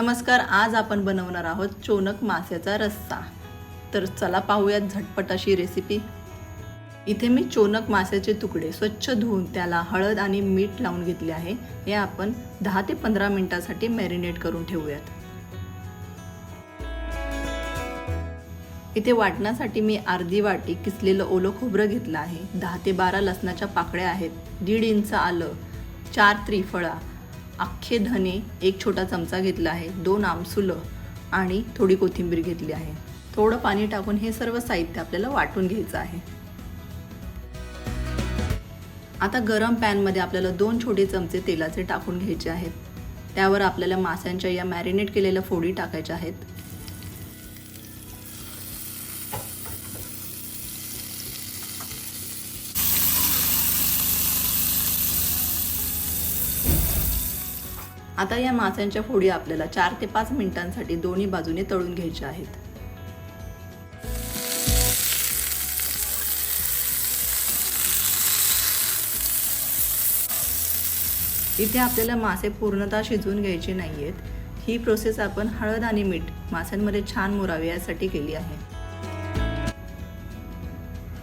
नमस्कार आज आपण बनवणार आहोत चोनक मास्याचा रस्सा. तर चला पाहूयात झटपट अशी रेसिपी इथे मी चोनक मास्याचे तुकडे स्वच्छ धुवून त्याला हळद आणि मीठ लावून घेतले आहे. हे आपण दहा ते पंधरा मिनिटासाठी मॅरिनेट करून ठेवूयात. इथे वाटण्यासाठी मी अर्धी वाटी किसलेलं ओलं खोबरं घेतलं आहे. दहा ते बारा लसणाच्या पाकळ्या आहेत. दीड इंच आलं चार त्रिफळा अख्खे धने एक छोटा चमचा घेतला आहे दोन आमसुलं आणि थोडी कोथिंबीर घेतली आहे. थोडं पाणी टाकून हे सर्व साहित्य आपल्याला वाटून घ्यायचं आहे. आता गरम पॅनमध्ये आपल्याला दोन छोटे चमचे तेलाचे टाकून घ्यायचे आहेत. त्यावर आपल्याला माशांच्या या मॅरिनेट केलेल्या फोडी टाकायच्या आहेत. आता या माशांच्या फोडी आपल्याला चार ते पाच मिनिटांसाठी दोन्ही बाजूने तळून घ्यायच्या आहेत. इथे आपल्याला मासे पूर्णतः शिजवून घ्यायचे नाही आहेत ही प्रोसेस आपण हळद आणि मीठ माशांमध्ये छान मुरावे यासाठी केली आहे.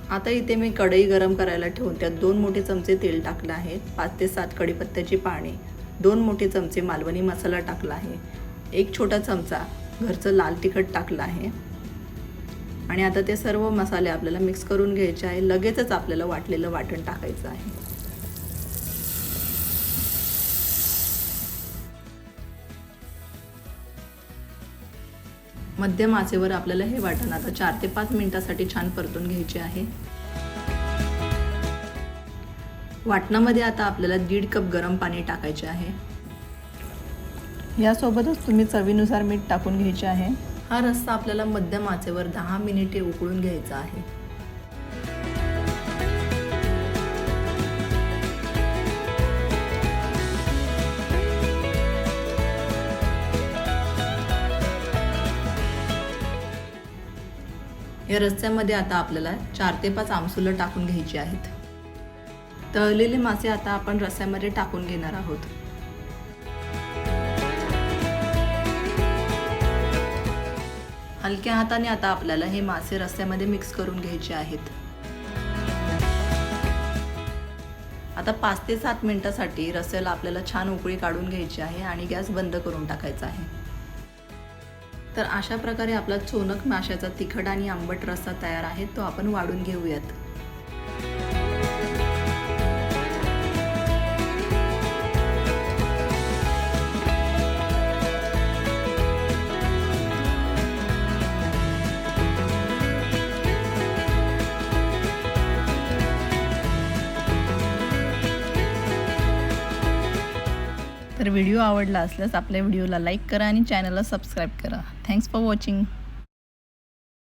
आता इथे मी कढई गरम करायला ठेवून त्यात दोन मोठे चमचे तेल टाकलं आहे. पाच ते सात कढीपत्त्याची पाने दोन मोठे चमचे मालवणी मसाला टाकला आहे. एक छोटा चमचा घरचं लाल तिखट टाकलं आहे. आणि आता ते सर्व मसाले आपल्याला मिक्स करून घ्यायचे आहे. लगेचच आपल्याला वाटलेलं वाटण टाकायचं आहे. मध्यम आचेवर आपल्याला हे वाटण आता चार ते पाच मिनिटासाठी छान परतून घ्यायचे आहे. वाटणामध्ये आता आपल्याला दीड कप गरम पाणी टाकायचे आहे. यासोबतच तुम्ही चवीनुसार मीठ टाकून घ्यायचे आहे. हा रस्सा आपल्याला मध्यम आचेवर दहा मिनिटे उकळून घ्यायचा आहे. या रस्स्यामध्ये आता आपल्याला चार ते पाच आमसुलं टाकून घ्यायची आहेत. तळलेले मासे आता आपण रस्स्यामध्ये टाकून घेणार आहोत. हलक्या हाताने आता आपल्याला हे मासे रस्त्यामध्ये मिक्स करून घ्यायचे आहेत. आता पाच ते सात मिनिटासाठी रस्त्याला आपल्याला छान उकळी काढून घ्यायची आहे आणि गॅस बंद करून टाकायचा आहे. तर अशा प्रकारे आपला चोनक माशाचा तिखट आणि आंबट रस्सा तयार आहे तो आपण वाढून घेऊयात. तर व्हिडिओ आवडला असल्यास आपल्या व्हिडिओला लाईक करा आणि चॅनलला सबस्क्राईब करा. Thanks for watching